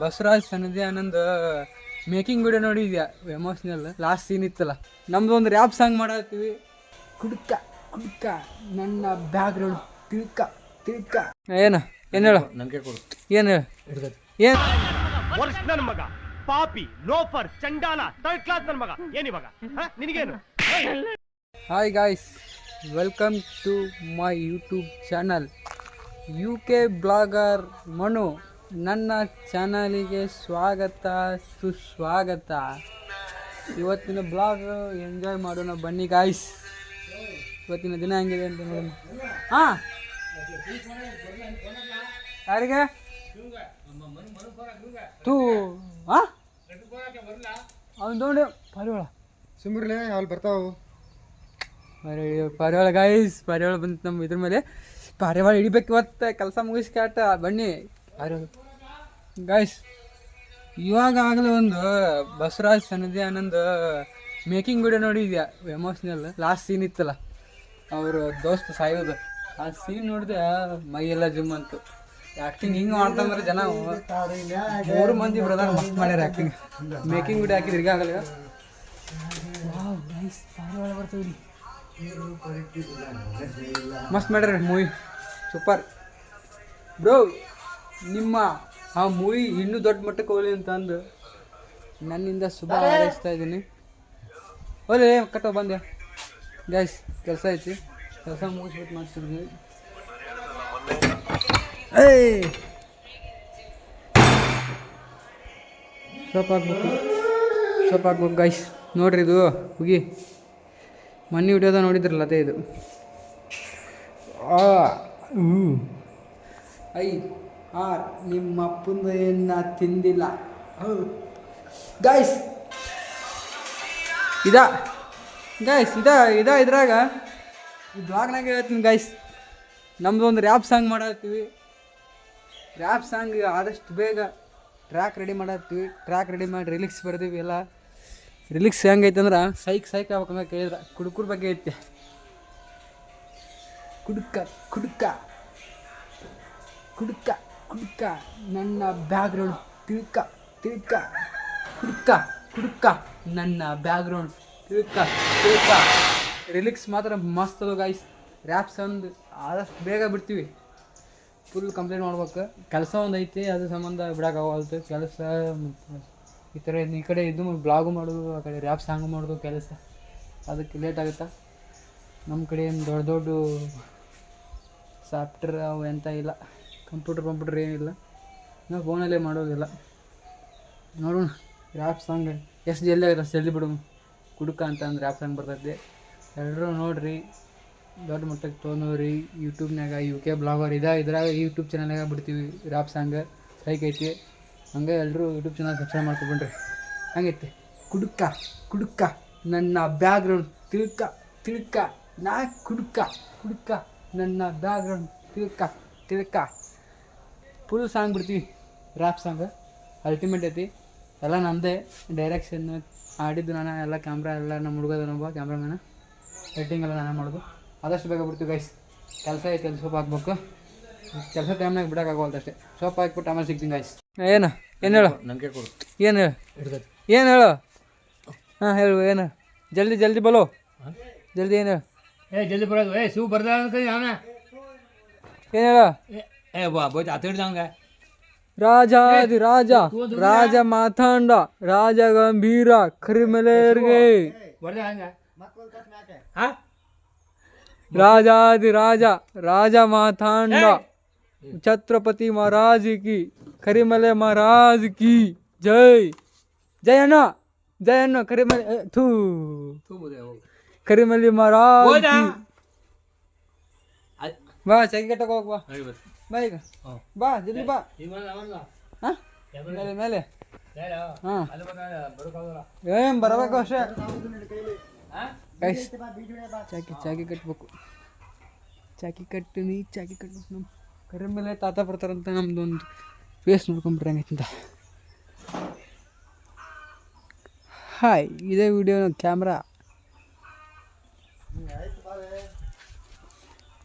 Basavaraj Sannidhi Anand making video ನೋಡಿದ್ಯಾ? Emotional last scene ಇತ್ತಲ್ಲ. ನಮ್ದು ಒಂದು ರ್ಯಾಪ್ ಸಾಂಗ್ ಮಾಡತ್ತೀವಿ ಕುಡ್ಕ ಕುಡ್ಕ ನನ್ನ ಬ್ಯಾಕ್ಗ್ರೌಂಡ್ ತಿಳ್ಕ ತಿಳ್ಕ. ಏನು? ಏನು ಹೇಳು? ನನಗೆ ಕೊಡು. ಏನು ಹೇಳು? ಏನು? ವರ್ಷ ನನ್ನ ಮಗ. ಪಾಪಿ ಲೋಫರ್ ಚಂಡಾಲ ಥರ್ಡ್ ಕ್ಲಾಸ್ ನನ್ನ ಮಗ. ಏನಿವಾಗ? ನಿನಗೇನು? Hi guys welcome to my YouTube channel U K blogger Manu ನನ್ನ ಚಾನಲಿಗೆ ಸ್ವಾಗತ ಸುಸ್ವಾಗತ. ಇವತ್ತಿನ ಬ್ಲಾಗ್ ಎಂಜಾಯ್ ಮಾಡೋಣ ಬನ್ನಿ ಗಾಯ್ಸ್ ಇವತ್ತಿನ ದಿನ ಹೆಂಗಿದೆ ಅಂತ ನೋಡೋಣ. ಹಾಂ? ಯಾರಿಗೆ? ತೂ ಹಾಂ ಅವ್ನು ನೋಡಿ ಪರಿವಳ. ಸುಮ್ರಲೇ ಅಲ್ಲಿ ಬರ್ತಾವು ಪರಿವಾಳ ಪಾರಿವಾಳ ಗಾಯ್ಸ್ ಪರಿವಾಳ ಬಂತು ನಮ್ಮ ಇದ್ರ ಮೇಲೆ. ಪಾರಿವಾಳ ಹಿಡಿಬೇಕು ಇವತ್ತು ಕೆಲಸ ಮುಗಿಸ್ಕಾಟ ಬನ್ನಿ. ಗಾಯ್ಸ್ ಇವಾಗ ಆಗಲೇ ಒಂದು ಬಸವರಾಜ್ ಸನ್ನಿಧಿ ಆನಂದ್ ಮೇಕಿಂಗ್ ವಿಡಿಯೋ ನೋಡಿದ್ಯಾ ಎಮೋಷ್ನಲ್ ಲಾಸ್ಟ್ ಸೀನ್ ಇತ್ತಲ್ಲ. ಅವರು ದೋಸ್ತ್ ಸಾಯೋದು. ಆ ಸೀನ್ ನೋಡಿದೆ ಮೈ ಎಲ್ಲ ಜಿಮ್ ಅಂತು. ಆ್ಯಕ್ಟಿಂಗ್ ಹಿಂಗೆ ಮಾಡ್ತಂದ್ರೆ ಜನ ಮೂರು ಮಂದಿ ಬ್ರದರ್ ಮಸ್ತ್ ಮಾಡ್ಯಾರ ಆ್ಯಕ್ಟಿಂಗ್ ಮೇಕಿಂಗ್ ವಿಡಿಯೋ ಹಾಕಿದ್ರೆ ಈಗ ಆಗಲ್ಲ ವಾವ್ ನೈಸ್ ಪಾರಿವಾಳ ಬರ್ತೀವಿ ಮಸ್ತ್ ಮಾಡ್ಯಾರ ಮೂವಿ. ಸೂಪರ್. ಬ್ರೋ ನಿಮ್ಮ ಆ ಮೂವಿ ಇನ್ನೂ ದೊಡ್ಡ ಮಟ್ಟಕ್ಕೆ ಹೋಗಲಿ ಅಂತ ಅಂದು ನನ್ನಿಂದ ಶುಭ ಹಾರೈಸ್ತಾ ಇದ್ದೀನಿ. ಹೋಲಿ ಕಟ್ಟೋ ಬಂದೆ ಗೈಸ್ ಕೆಲಸ ಐತಿ. ಕೆಲಸ ಮುಗಿಸ್ಬಿಟ್ಟು ಮಾಡಿಸಿದ್ವಿ. ಏಯ್! ಸೋಪ್ ಹಾಕ್ಬೇಕು. ಸೋಪ್ ಹಾಕ್ಬೇಕು ಗೈಸ್ ನೋಡ್ರಿ ಇದು ಹುಗಿ. ಮೊನ್ನೆ ವಿಡಿಯೋದ ನೋಡಿದ್ರಲ್ಲ ಅದೇ ಇದು. ಆ ಐ, ಆರ್, ನಿಮ್ಮ ಅಪ್ಪಂದು ಏನ ತಿಂದಿಲ್ಲ ಗಾಯ್ಸ್ ಇದ. ಗಾಯ್ಸ್ ಇದ ಇದ ಇದ್ರಾಗ. ಬ್ಲಾಗ್ನಾಗ ಹೇಳ್ತೀನಿ ಗಾಯ್ಸ್ ನಮ್ದು ಒಂದು ರ್ಯಾಪ್ ಸಾಂಗ್ ಮಾಡತ್ತೀವಿ ರ್ಯಾಪ್ ಸಾಂಗ್ ಆದಷ್ಟು ಬೇಗ ಟ್ರ್ಯಾಕ್ ರೆಡಿ ಮಾಡತ್ತೀವಿ ಟ್ರ್ಯಾಕ್ ರೆಡಿ ಮಾಡಿ ರಿಲಿಕ್ಸ್ ಬರ್ದೀವಿ ಎಲ್ಲ. ರಿಲಿಕ್ಸ್ ಹೆಂಗೈತೆ ಅಂದ್ರೆ ಸೈಕ್ ಸೈಕ್ ಆಗ್ಬೇಕಂದ್ರೆ ಕೇಳಿದ್ರೆ. ಕುಡುಕುರ್ ಬಗ್ಗೆ ಐತೆ. ಕುಡುಕ ಕುಡುಕ. ಕುಡುಕ ಕುಡುಕ. ನನ್ನ ಬ್ಯಾಗ್ರೌಂಡ್ ತಿಳ್ಕ ತಿಳ್ಕ. ಕುಡುಕ ಕುಡುಕ. ನನ್ನ ಬ್ಯಾಗ್ರೌಂಡ್ ತಿಳ್ಕ ತಿಳ್ಕ. ರಿಲಿಕ್ಸ್ ಮಾತ್ರ, ಮಸ್ತ್ ಅದ ಗಾಯ್ಸ್ ರ್ಯಾಪ್ಸ್ ಒಂದು ಆದಷ್ಟು ಬೇಗ ಬಿಡ್ತೀವಿ. ಫುಲ್ ಕಂಪ್ಲೇಂಟ್ ಮಾಡ್ಬೇಕು. ಕೆಲಸ ಒಂದು ಐತಿ, ಅದ್ರ ಸಂಬಂಧ ಬಿಡೋಕ್ಕಾಗಲ್ತು ಕೆಲಸ ಈ ಥರ ಈ ಕಡೆ ಇದು ಬ್ಲಾಗು ಮಾಡೋದು, ಆ ಕಡೆ ರ್ಯಾಪ್ ಸಾಂಗ್ ಮಾಡೋದು, ಕೆಲಸ. ಅದಕ್ಕೆ ಲೇಟ್ ಆಗುತ್ತಾ? ನಮ್ಮ ಕಡೆ ಏನು ದೊಡ್ಡ ದೊಡ್ಡ ಸಾಫ್ಟ್ವೇರ್ ಅವು ಎಂತ ಇಲ್ಲ. ಕಂಪ್ಯೂಟರ್ ಕಂಪ್ಯೂಟರ್ ಏನಿಲ್ಲ. ನಾವು ಫೋನಲ್ಲೇ ಮಾಡೋದಿಲ್ಲ. ನೋಡೋಣ. ರ್ಯಾಪ್ ಸಾಂಗ್ ಎಷ್ಟು ಜಲ್ದಿ ಆಗುತ್ತೆ ಅಷ್ಟು ಜಲ್ದಿ ಬಿಡು. ಕುಡುಕ ಅಂತ ಅಂದ್ರೆ ರ್ಯಾಪ್ ಸಾಂಗ್ ಬರ್ತೈತೆ. ಎಲ್ಲರೂ ನೋಡಿರಿ. ದೊಡ್ಡ ಮಟ್ಟಕ್ಕೆ ತೊಗೊಂಡವ್ರಿ ಯೂಟ್ಯೂಬ್ನಾಗ ಯು ಕೆ ಬ್ಲಾಗರ್ ಇದ, ಇದ್ರಾಗ ಯೂಟ್ಯೂಬ್ ಚಾನಲ್ನಾಗ ಬಿಡ್ತೀವಿ ರ್ಯಾಪ್ ಸಾಂಗ್ ಸ್ಟ್ರೈಕ್ ಐತಿ. ಹಂಗೆ ಎಲ್ಲರೂ ಯೂಟ್ಯೂಬ್ ಚಾನಲ್ ಸಬ್ಸ್ಕ್ರೈಬ್ ಮಾಡ್ಕೊಬಿಡ್ರಿ ಹಂಗೈತೆ. ಕುಡುಕ ಕುಡುಕ. ನನ್ನ ಬ್ಯಾಗ್ರೌಂಡ್ ತಿಳ್ಕ ತಿಳ್ಕ. ನಾ ಕುಡುಕ ಕುಡುಕ. ನನ್ನ ಬ್ಯಾಕ್ಗ್ರೌಂಡ್ ತಿಳ್ಕ ತಿಳ್ಕ. ಫುಲ್ ಸಾಂಗ್ ಬಿಡ್ತೀವಿ ರ್ಯಾಪ್ ಸಾಂಗ್ ಅಲ್ಟಿಮೇಟ್ ಐತಿ. ಎಲ್ಲ ನಂದೇ ಡೈರೆಕ್ಷನ್ ಆಡಿದ್ದು ನಾನು ಎಲ್ಲ ಕ್ಯಾಮ್ರಾ ಎಲ್ಲ ನಮ್ಮ ಹುಡುಗದ ನಮ್ಮ ಕ್ಯಾಮ್ರಾಮ್ಯಾನ ಎಡಿಟಿಂಗ್ ಎಲ್ಲ ನಾನು ಮಾಡೋದು. ಆದಷ್ಟು ಬೇಗ ಬಿಡ್ತೀವಿ ಗೈಸ್ ಕೆಲಸ ಐತೆ ಅಲ್ಲಿ ಸೋಪ್ ಹಾಕ್ಬೇಕು. ಕೆಲಸ ಟೈಮ್ನಾಗ ಬಿಡೋಕ್ಕಾಗವಲ್ದು ಅಷ್ಟೇ. ಸೋಪ್ ಹಾಕ್ಬಿಟ್ಟು ಆಮೇಲೆ ಸಿಗ್ತೀನಿ ಗೈಸ್ ಏನು? ಏನು ಹೇಳು? ನನಗೆ ಕೊಡು. ಏನು ಹೇಳು? ಏನು ಹೇಳು? ಹಾಂ ಹೇಳು ಏನು? ಜಲ್ದಿ ಜಲ್ದಿ ಬಲೋ. ಜಲ್ದಿ ಏನು ಹೇಳು? ಏ ಜಲ್ದಿ ಬರೋದು ಏ ಶಿವ ಬರ್ದ ಅವನ ಏನು ಹೇಳು ಏ ಬಾ ಬೋಯ್ತು ಹತ್ತು ಹಿಡ್ದಂಗ ರಾಜಾದಿ ರಾಜ ರಾಜ ಮಾತಾಂಡ ರಾಜ ಗಂಭೀರ ಕರಿಮಲೆಯರ್ಗೆ ಬರ್ದ ಹಂಗ ಹಾ ರಾಜಾದಿ ರಾಜ ರಾಜ ಮಾತಾಂಡ ಛತ್ರಪತಿ ಮಹಾರಾಜ್ ಕಿ ಕರಿಮಲೆ ಮಹಾರಾಜ್ ಕಿ ಜೈ ಜೈ ಅಣ್ಣ ಜೈ ಅಣ್ಣ ಕರಿಮಲೆ ಏ, ಥೂ ಕರಿಮಲೆ ಮರ? ಬಾ ಚಾಕಿ ಕಟ್ಟಕ್ಕೆ ಹೋಗ್ ಬಾ ಬಾ ಈಗ. ಬಾ ಜಲ್ದಿ ಬಾ. ಹಾ? ಮೇಲೆ ಮೇಲೆ. ಏನ್ ಬರಬೇಕು ಅಷ್ಟೇ? ಚಾಕಿ ಚಾಕಿ ಕಟ್ಬೇಕು. ಚಾಕಿ ಕಟ್ಟಿನಿ ಚಾಕಿ ಕಟ್ಬೇಕು. ನಮ್ಮ ಕರಿ ಮೇಲೆ ತಾತ ಬರ್ತಾರಂತ ನಮ್ದು ಒಂದು ಫೇಸ್ ನೋಡ್ಕೊಂಬಿಟ್ರಂಗೈತಿಂತ ಹಾಯ್ ಇದೇ ವಿಡಿಯೋ ಕ್ಯಾಮ್ರಾ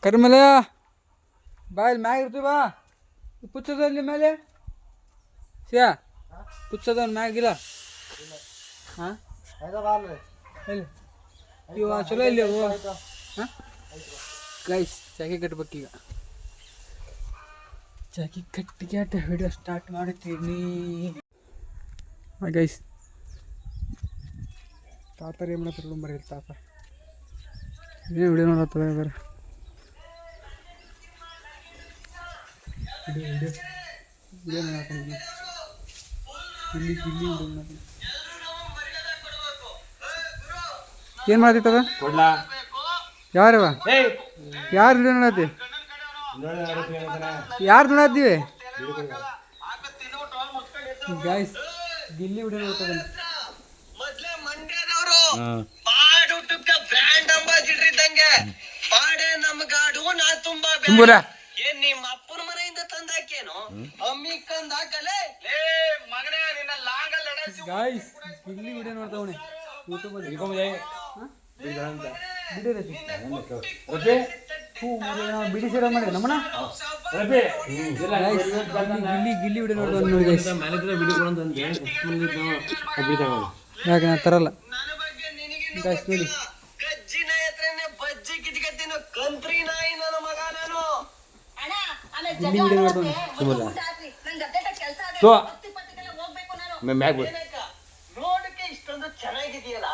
ಕರಿಮಲೆಯ ಬಾ ಇಲ್ಲಿ ಮ್ಯಾಗ ಬಾ. ಪುಚ್ಚದ ಇಲ್ಲಿ ಮೇಲೆ? ಸಿಯಾ, ಪುಚ್ಚದ ಮ್ಯಾಗಿಲ್ಲ ಹಾಂ? ಎಲ್ಲಿ? ಇವ ಚಲೋ ಇಲ್ಲಿ ಅವು ಹಾಂ? ಗೈಸ್ ಚಾಕಿ ಕಟ್ಬೇಕೀಗ ಚಾಕಿ ಕಟ್ಟಿಗೆ ಆಟ ವಿಡಿಯೋ ಸ್ಟಾರ್ಟ್ ಮಾಡುತ್ತೀನಿ. ಗೈಸ್ ತಾತರ ಏನು ಮಾಡತ್ತಾರೆ ಬರೀ ತಾತ. ಏನು ವಿಡಿಯೋ ನೋಡತ್ತದ ಇಲ್ಲಿ ಇಲ್ಲಿ ಏನು ಮಾಡತ್ತಿತ್ತದ ಕೊಡ್ಲಾ. ಯಾರವ ಯಾರು ವಿಡಿಯೋ ನೋಡತ್ತಿ ಯಾರು ನೋಡತ್ತೀವಿ? ಗಾಯ್ಸ್ ಗಿಲ್ಲಿ ವಿಡಿಯೋ ನೋಡ್ತದೆ ಮೊದ್ಲೇ ಮಂಡ್ಯದವರು ಬಾಡುಟಕ್ಕ ಬ್ರ್ಯಾಂಡ್ ಅಂಬಾಸಿಡರ್ ಇದ್ದಂಗೆ ಬಾಡೆ ನಮ್ಗಾಡು ನಾ ತುಂಬಾ ಬ್ಯಾಡ. ತುಂಬುರ ಏನ್ ನಿಮ್ಮ ಅಪ್ಪನ ಮನೆಯಿಂದ ತಂದಾಕೇನು ಅಮ್ಮಿ ಕಂದ ಹಾಕಲೆ ಲೇ ಮಗನೇ ನಿನ್ನ ಲಾಂಗಲ್ ಎಡೆಸಿ ಗಾಯ್ಸ್ ಗಿಲ್ಲಿ ವಿಡಿಯೋ ನೋಡ್ತಾವಣೆ ಯೂಟ್ಯೂಬಲ್ಲಿ ಬಿಡಿ ಸೇರ ಮಾಡಿ ನಮ್ಮಣ್ಣ? Guys, ಗಿಲ್ಲಿ ಗಿಲ್ಲಿ ವಿಡಿಯೋ ನೋಡ್ತಾವ ನೋಡಿ ಗೈಸ್ ಯಾಕೆ ನಾನು ತರಲ್ಲ? ನೋಡಿ. ಗಜ್ಜಿ ನಾಯಿ ಹತ್ರನೇ ಬಜ್ಜಿ ಕಿತ್ಕತ್ತಿನ ಕಂತ್ರಿ ನಾಯಿ ನನ್ನ ಮಗ ನಾನು. ಅಣ್ಣ ಮ್ಯಾಗ್ ಬಿಡು ಏನಕ್ಕ ನೋಡಕ್ಕೆ ಇಷ್ಟೊಂದು ಚೆನ್ನಾಗಿದೆಯಲ್ಲ?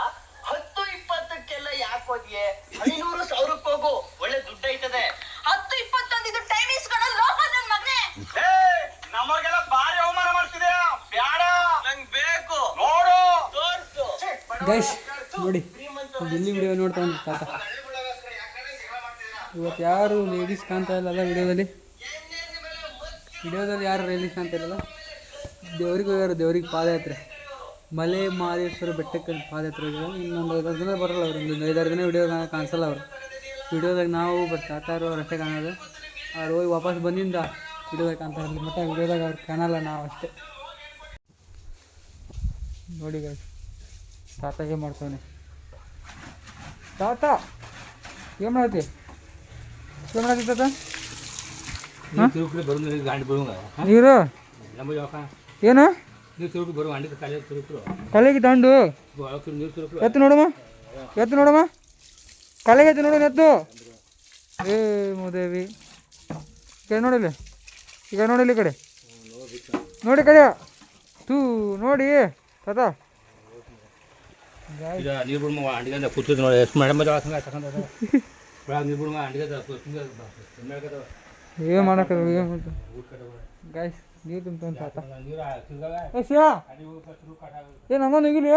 ಹತ್ತು ಇಪ್ಪತ್ತಕ್ಕೆಲ್ಲ ಯಾಕೆ ಹೋದ್ಯೆ? ಐನೂರು ಸಾವಿರಕ್ಕೆ ಹೋಗು. ಒಳ್ಳೆ ದುಡ್ಡು ಐತದೆ. ಹತ್ತು ಇಪ್ಪತ್ತೊಂದು ಟೈಮ್ ಲೋಪ ನನ್ನ ಮಗನೇ. ನಮಗೆಲ್ಲ ಭಾರಿ ಅವಮಾನ ಮಾಡ್ತಿದೆ ಬ್ಯಾಡ. ನಂಗ್ ಬೇಕು. ನೋಡು. ತೋರ್ಸು. ಗೈಸ್ ನೋಡಿ ಗಿಲ್ಲಿ ವಿಡಿಯೋ ನೋಡ್ತಾವನೆ ತಾತ ಇವತ್ತು ಯಾರು ಲೇಡೀಸ್ ಕಾಣ್ತಾ ಇಲ್ಲಲ್ಲ ವಿಡಿಯೋದಲ್ಲಿ ವಿಡಿಯೋದಲ್ಲಿ ಯಾರು ರಿಲೀಸ್ ಅಂತಿರಲ್ಲ ದೇವ್ರಿಗೆ ಹೋಗ್ಯಾರ ದೇವ್ರಿಗೆ ಪಾದಯಾತ್ರೆ. ಮಲೆ ಮಹದೇಶ್ವರ ಬೆಟ್ಟಕ್ಕೆ ಪಾದಯಾತ್ರೆ ಹೋಗ್ಯಾರ ಇನ್ನೊಂದು ಐದಾರು ದಿನ ಬರಲ್ಲ ಅವ್ರು ಒಂದು ಐದಾರು ದಿನ ವಿಡಿಯೋ ಕಾಣಿಸಲ್ಲ ಅವರು. ವಿಡಿಯೋದಾಗ ನಾವು ಬಟ್ ತಾತಾರು ಅವ್ರು ಅಷ್ಟೇ ಕಾಣೋದು. ಅವ್ರು ಹೋಗಿ ವಾಪಸ್ ಬಂದಿಂದ ವಿಡಿಯೋದಾಗ ಕಾಣ್ತಾರೆ ಮತ್ತೆ ವಿಡಿಯೋದಾಗ ಅವ್ರು ಕಾಣಲ್ಲ ನಾವು ಅಷ್ಟೇ. ನೋಡಿ ಗಾಯ್ಸ್ ತಾತ ಏನು ಮಾಡ್ತಾನೆ ತಾತ, ಏನು ಮಾಡತ್ತಿ ಏನು ಮಾಡತ್ತಿ ತಾತ? ನೀರು? ಏನು? ಕಲೆಗೆ ದಂಡು? ಎತ್ತು ನೋಡಮ್ಮ. ಎತ್ತು ನೋಡಮ್ಮ. ಕಲೆಗೆ ಎತ್ತು ನೋಡೋಣ ಎತ್ತು. ಏ ಮೋದೇವಿ. ಈಗ ನೋಡಿಲ್ಲ? ಈಗ ನೋಡಿಲ್ಲ ಈ ಕಡೆ? ನೋಡಿ ಕಡೆ. ತೂ ನೋಡಿ. ತಾತ. ನೀರು ಅಂಡಿಗೆ ಕೂತು ನೋಡಿ. ಎಷ್ಟು ಮೇಡಮ್ ಒಳಗೆ ನೀರು ಅಂಡಿಗೆ ಏನು ಮಾಡಕ್ಕೆ ಏನು ಮಾಡ್ತ ಗಾಯ್ಸ್ ನೀರು ತುಂಬ ತಾತ ನೀರು ತಿರ್ಗಾಗ ಏ ಸಿಯಾ ಏನು ಹಂಗ ನುಗಿಲಿ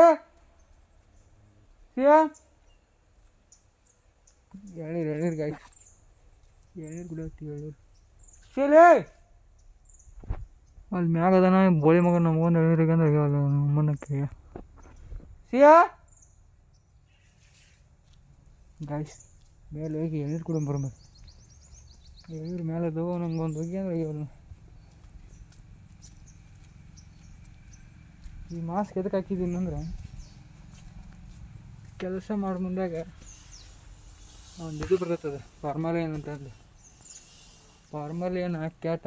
ಸಿಯಾ ಎಳ್ನೀರು ಎಳ್ನೀರು ಗಾಯ್ಸ್ ಎಳ್ನೀರು ಕುಡಿಯತ್ತಿ ಎಳ್ನೀರು ಸಿಯಲೇ ಅಲ್ಲಿ ಮ್ಯಾಗ ಅದಾನ ಬೋಳಿ ಮಗ ನಮಗೊಂದು ಎಳ್ನೀರಿಗೆ ಅಂದ್ರೆ ಆಗ್ಯಾವಲ್ಲ ನಮ್ಮನ್ನ ಕೈಯ ಸಿಯಾ ಗಾಯ್ಸ್ ಮೇಲೆ ಹೋಗಿ ಎಳ್ನೀರು ಕುಡಿಯೋ ಬರೋಣ ಮೇಲೆ ಮೇಲೆ ನಂಗೆ ಒಂದು ಹೋಗಿ ಅಂದ್ರೆ ಇವನು ಈ ಮಾಸ್ಕ್ ಎದಕ್ಕೆ ಹಾಕಿದ್ದೀನಿ ಅಂದ್ರೆ ಕೆಲಸ ಮಾಡೋ ಮುಂದಾಗ ಒಂದು ಇದು ಬರ್ತದೆ ಫಾರ್ಮಲಿನ್ ಅಂತ ಫಾರ್ಮಲ್ ಏನು ಹಾಕ್ಯಾಟ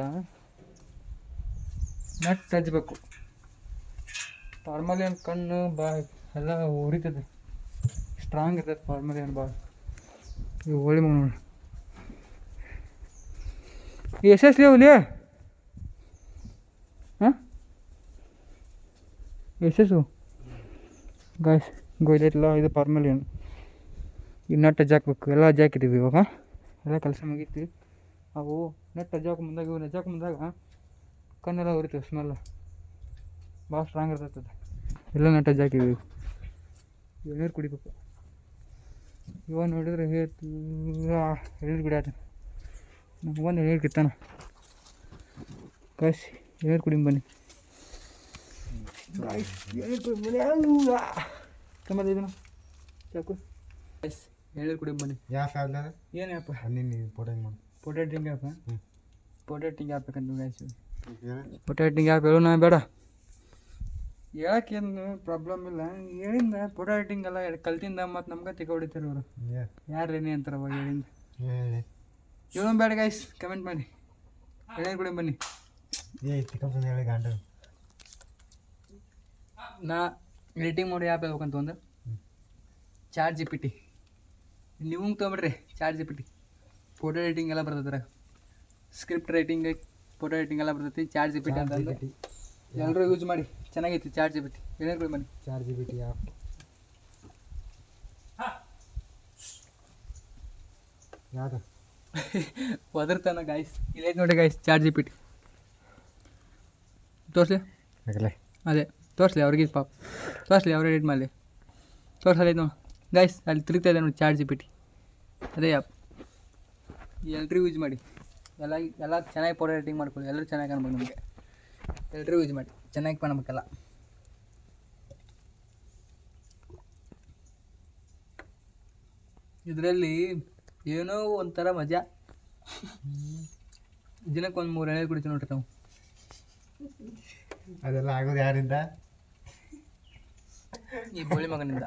ನಟ್ ಹಚ್ಬೇಕು. ಫಾರ್ಮಲಿನ್ ಕಣ್ಣು ಬಾ ಎಲ್ಲ ಉರಿತದೆ. ಸ್ಟ್ರಾಂಗ್ ಇರ್ತದೆ ಫಾರ್ಮಲಿನ್ ಭಾಳ ಈ ಹೋಳಿ ಮಗ ಲೇವಲ್ಲಿ ಎಸ್ ಎಷ್ಟೆಷ್ಟು ಗಾಯ್ಸ್ ಗೊಯ್ದೈತಲ್ಲ ಇದು ಫಾರ್ಮಲಿನ್ ಈ ನಟ್ ಹಾಕ್ಬೇಕು ಎಲ್ಲ ಹಾಕಿದ್ದೀವಿ ಇವಾಗ. ಎಲ್ಲ ಕೆಲಸ ಮುಗೀತಿ. ಅವು ನೆಟ್ ಜಾಕ್ ಮುಂದಾಗ ಇವು ನಜ್ಜಾಕ ಮುಂದಾಗ ಕಣ್ಣೆಲ್ಲ ಉರಿತೀವಿ ಸ್ಮೆಲ್ ಭಾಳ ಸ್ಟ್ರಾಂಗ್ ಇರ್ತೈತೆ ಅದು ಎಲ್ಲ ನಟ್ ಹಾಕಿದ್ದೀವಿ ಎಳ್ನೀರು ಕುಡಿಬೇಕು. ಇವಾಗ ನೋಡಿದ್ರೆ ಎಳ್ನೀರು ನಮಗೊಂದು ಎಳ್ನೀರು ಕಿತ್ತಾನ ಕಸಿ ಹೇಳಿ ಕುಡಿ ಬನ್ನಿ. ಕಮ್ಮದ ಇದನ್ನ ಚಾಕು. ಎಳ್ನೀರು ಕುಡಿ ಬನ್ನಿ. ಯಾವ ಏನು ಆ್ಯಪ್ ಹಣ್ಣಿನ ಫೋಟೋ ಹೆಂಗೆ ಮಾಡಿ. ಪೊಟೇಟಿಂಗ್ ಆ್ಯಪ್ ಪೊಟೇಟಿಂಗ್ ಆ್ಯಪ್ ಬೇಕಂತ ಗಾಯ್ಸ್ ಏನು? ಪೊಟೇಟಿಂಗ್ ಆ್ಯಪ್ ಹೇಳು ನಾ ಬೇಡ. ಹೇಳಕ್ಕೇನು ಪ್ರಾಬ್ಲಮ್ ಇಲ್ಲ. ಹೇಳಿಂದ ಪೊಟೇಟಿಂಗ್ ಎಲ್ಲ ಕಲ್ತಿಂದ ಮತ್ತು ನಮ್ಗೆ ತಿಕ್ಕ ಹೊಡಿತಾರೆ ಅವರು ಯಾರು ಏನೇ ಅಂತಾರ ಹೇಳಿಂದ? ಹೇಳೋಣ ಬೇಡ ಗಾಯ್ಸ್ ಕಮೆಂಟ್ ಮಾಡಿ. ಹೇಳಿ ಕುಡಿ ಬನ್ನಿ. ಹೇಳಿ ಗಂಡ. ನಾ ಎಡಿಟಿಂಗ್ ಮಾಡಿ ಆ್ಯಪ್ ಹೇಳ್ಬೇಕಂತ ಒಂದು ಚಾಟ್ ಜಿ ಪಿ ಟಿ ನೀವು ತೊಗೊಂಬಿಡ್ರಿ chat G P T photo editing ಎಲ್ಲ ಬರ್ತೈತೆ ಸ್ಕ್ರಿಪ್ಟ್ ರೈಟಿಂಗ್ ಫೋಟೋ ಎಡಿಟಿಂಗ್ ಎಲ್ಲ ಬರ್ತೈತಿ ಚಾಟ್ ಜಿ ಪಿ ಟಿ ಅಂತ ಎಲ್ಲರೂ ಯೂಸ್ ಮಾಡಿ. ಚೆನ್ನಾಗೈತಿ ಚಾಟ್ ಜಿ ಪಿ ಟಿ ಏನೇ ಕೊಡಿ ಬನ್ನಿ. Chat G P T app ಯಾವುದು? ಒದರ್ತಾನ ಗಾಯ್ಸ್ ಇಲ್ಲೈತೆ ನೋಡಿ guys chat G P T ತೋರಿಸ್ಲಿ ಅದೇ ತೋರಿಸ್ಲಿ ಅವ್ರಿಗೆ ಪಾಪ. ತೋರಿಸ್ಲಿ ಅವ್ರು ಎಡಿಟ್ ಮಾಡಲಿ. ತೋರಿಸಲ್ಲ ಇದು ಗಾಯ್ಸ್ ಅಲ್ಲಿ ತಿರುಗ್ತಾ ಇದೆ ನೋಡಿ ಚಾರ್ಜ್ ಜಿ ಪಿ ಅದೇ ಆ್ಯಪ್ ಎಲ್ಲರೂ ಯೂಸ್ ಮಾಡಿ. ಎಲ್ಲ ಎಲ್ಲ ಚೆನ್ನಾಗಿ ಫೋಟೋ ಎಡಿಟಿಂಗ್ ಮಾಡ್ಕೊಳ್ಳಿ. ಎಲ್ಲರೂ ಚೆನ್ನಾಗಿ ಕಾಣ್ಬೇಕು ನಿಮಗೆ. ಎಲ್ಲರೂ ಯೂಸ್ ಮಾಡಿ. ಚೆನ್ನಾಗಿ ಕಾಣ್ಬೇಕಲ್ಲ. ಇದರಲ್ಲಿ ಏನೋ ಒಂಥರ ಮಜಾ. ದಿನಕ್ಕೆ ಒಂದು ಮೂರು ಎಳೆ ಕುಡಿತೀವಿ ನೋಡ್ರಿ ನಾವು ಅದೆಲ್ಲ ಆಗೋದು ಯಾರಿಂದ? ಈ ಬೋಳಿ ಮಗನಿಂದ.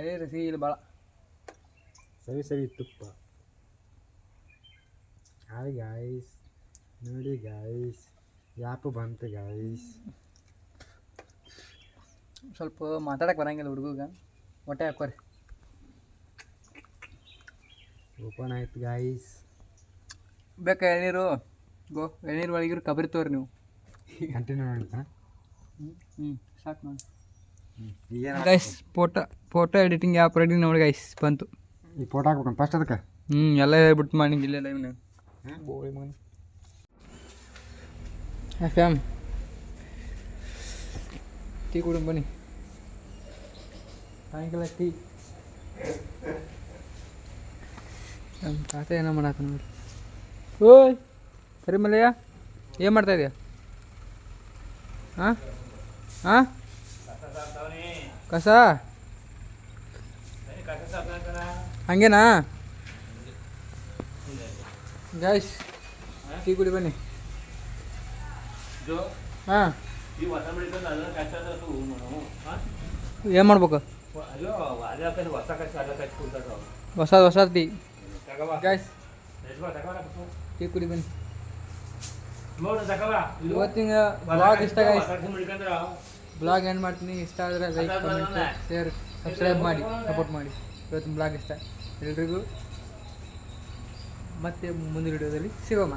ಎಳೆ ರಸಿ ಇಲ್ಲ ಭಾಳ ಸರಿ ಸರಿ ತುಪ್ಪ. ಹಾಯ್ ಗಾಯ್ಸ್ ನೋಡಿ ಗಾಯ್ಸ್ ಯಾಪು ಬಂತು ಗಾಯ್ಸ್ ಸ್ವಲ್ಪ ಮಾತಾಡಕ್ಕೆ ಬರಂಗಿಲ್ಲ ಹುಡುಗ ಹೊಟ್ಟೆ ಹಾಕೋರಿ ಓಪನ್ ಆಯ್ತು ಗಾಯ್ಸ್ ಬೇಕಾ ಎಳ್ನೀರು? ಗೋ ಎಳ್ನೀರು ಒಳಗಿರು ಕಬರಿ ತೋರಿ ನೀವು. ಕಂಟಿನ್ಯೂ ಮಾಡ್ತಾ ಹ್ಞೂ ಸಾಕು ನೋಡಿ guys photo photo editing app ready ನೋಡಿ ಗೈಸ್ ಬಂತು. ಈ ಫೋಟೋ ಹಾಕ್ಬೇಕು ಫಸ್ಟ್ ಅದಕ್ಕೆ? ಹ್ಞೂ ಎಲ್ಲ ಹೇಳ್ಬಿಟ್ಟು ಮಾಡಿ ಇಲ್ಲೇ ಲೈವ್ ಎಫ್ ಎಂ ಟೀ ಕುಡಿ ಬನ್ನಿ. ಸಾಯಂಕಾಲ ಟೀ ನಮ್ಮ ತಾತ ಏನೋ ಮಾಡಾಕ ನೋಡಿ ಓಯ್ ಸರಿ ಮಲ್ಲಯ್ಯ ಏನು ಮಾಡ್ತಾ ಇದೆಯಾ? ಹಾಂ ಹಾಂ ಕಸ? ಹಂಗೇನಾ? ಗಾಯ್ಸ್ ಟೀ ಕುಡಿ ಬನ್ನಿ. ಹಾಂ ಏನು ಮಾಡ್ಬೇಕು? ಹೊಸದು ಅದೇ ಹಾಕಿ ಹೊಸ ಕಷ್ಟ ಅದ ಕಷ್ಟ ಕೂತಾರ ಹೊಸ ಹೊಸ ಟೀ. ತಗವ ಟೀ ಕುಡಿ ಬನ್ನಿ. ಇವತ್ತಿನ ಬ್ಲಾಗ್ ಇಷ್ಟ ಗಾಯ್ಸ್ ಬ್ಲಾಗ್ ಏನ್ ಮಾಡ್ತೀನಿ? ಇಷ್ಟ ಆದ್ರೆ ಲೈಕ್ ಕಮೆಂಟ್ ಶೇರ್ ಸಬ್ಸ್ಕ್ರೈಬ್ ಮಾಡಿ ಸಪೋರ್ಟ್ ಮಾಡಿ. ಇವತ್ತಿನ ಬ್ಲಾಗ್ ಇಷ್ಟ. ಎಲ್ರಿಗೂ ಮತ್ತೆ ಮುಂದಿನ ವಿಡಿಯೋದಲ್ಲಿ ಸಿಗೋಣ.